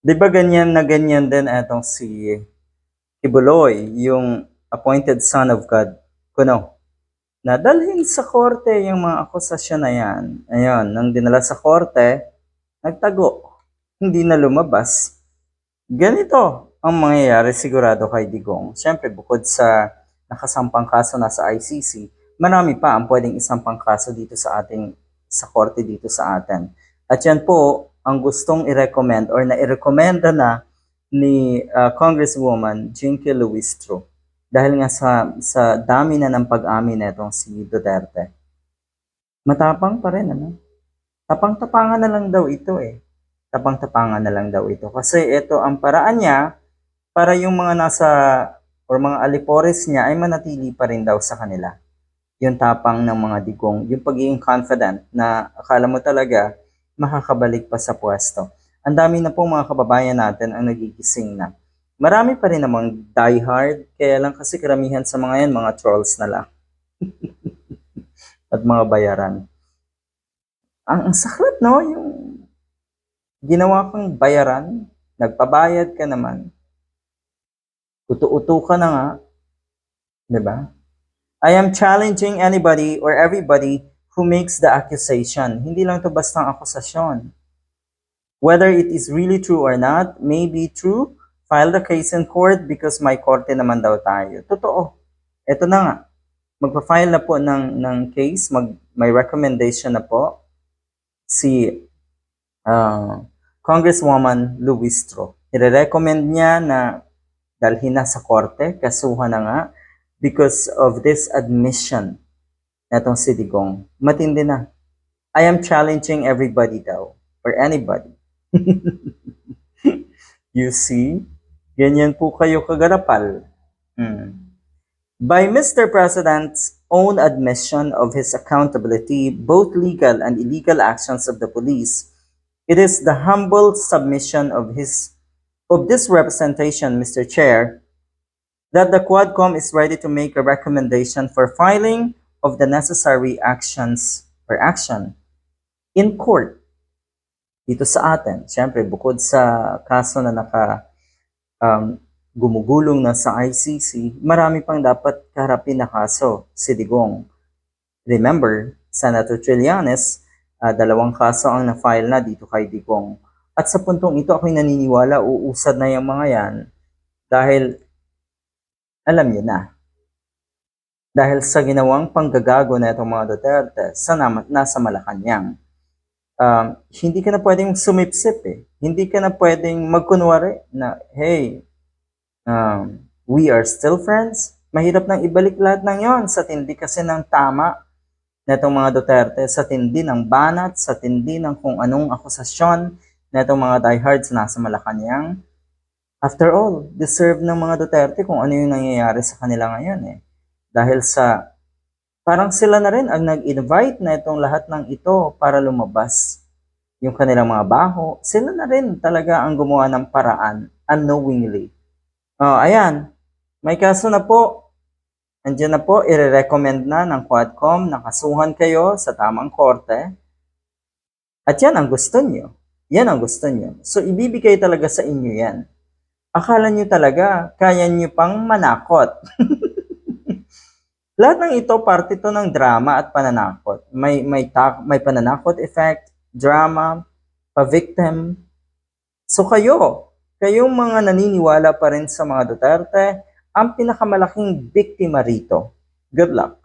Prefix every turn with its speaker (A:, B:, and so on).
A: Di ba ganyan na ganyan din etong si Kibuloy, yung appointed son of God, kuno, na dalhin sa korte yung mga akusasyon na yan. Ayun, nang dinala sa korte, nagtago. Hindi na lumabas. Ganito ang mangyayari sigurado kay Digong. Siyempre, bukod sa nakasampang kaso na sa ICC, marami pa ang pwedeng isampang kaso dito sa ating sa korte dito sa atin. At yan po ang gustong i-recommend or na i-recommenda na ni uh, Congresswoman Jinky Luistro dahil nga sa sa dami na ng pag-amin nitong si Duterte. Matapang pa rin ano. Tapang-tapangan na lang daw ito eh. Tapang-tapangan na lang daw ito kasi ito ang paraan niya para yung mga nasa or mga alipores niya ay manatili pa rin daw sa kanila. Yung tapang ng mga digong, yung pagiging confident na akala mo talaga makakabalik pa sa pwesto. Ang dami na pong mga kababayan natin ang nagigising na. Marami pa rin namang diehard, kaya lang kasi karamihan sa mga yan, mga trolls na lang. At mga bayaran. Ang, ang saklat, no? Yung ginawa kang bayaran, nagpabayad ka naman, utu-utu ka na nga, di ba? I am challenging anybody or everybody who makes the accusation. Hindi lang to bastang akusasyon. Whether it is really true or not, may be true, file the case in court because may korte naman daw tayo. Totoo. Ito na nga. Magpa-file na po ng, ng case, mag, may recommendation na po si uh, Congresswoman Luistro. Ire-recommend niya na dalhin na sa korte, kasuhan na nga, because of this admission netong si Digong. Matindi na. I am challenging everybody daw, or anybody. you see? Ganyan po kayo kagarapal. Hmm. By Mr. President's own admission of his accountability, both legal and illegal actions of the police, it is the humble submission of his of this representation, Mr. Chair, that the Quadcom is ready to make a recommendation for filing of the necessary actions or action in court dito sa atin. Siyempre, bukod sa kaso na naka um, gumugulong na sa ICC, marami pang dapat kaharapin na kaso si Digong. Remember, Senator Trillanes, uh, dalawang kaso ang na-file na dito kay Digong. At sa puntong ito, ako'y naniniwala, uusad na yung mga yan dahil alam niyo na. Dahil sa ginawang panggagago na itong mga Duterte sa nam- nasa Malacanang. Um, hindi ka na pwedeng sumipsip eh. Hindi ka na pwedeng magkunwari na, hey, um, we are still friends. Mahirap nang ibalik lahat ng yon sa tindi kasi ng tama na itong mga Duterte, sa tindi ng banat, sa tindi ng kung anong akusasyon na itong mga diehards nasa Malacanang. After all, deserve ng mga Duterte kung ano yung nangyayari sa kanila ngayon eh. Dahil sa, parang sila na rin ang nag-invite na itong lahat ng ito para lumabas. Yung kanilang mga baho, sila na rin talaga ang gumawa ng paraan unknowingly. Oh, ayan, may kaso na po. Andiyan na po, i-recommend na ng Quadcom na kasuhan kayo sa tamang korte. At yan ang gusto nyo. Yan ang gusto nyo. So, ibibigay talaga sa inyo yan. Akala nyo talaga, kaya nyo pang manakot. Lahat ng ito, parte to ng drama at pananakot. May, may, ta- may pananakot effect, drama, pa-victim. So kayo, kayong mga naniniwala pa rin sa mga Duterte, ang pinakamalaking biktima rito. Good luck.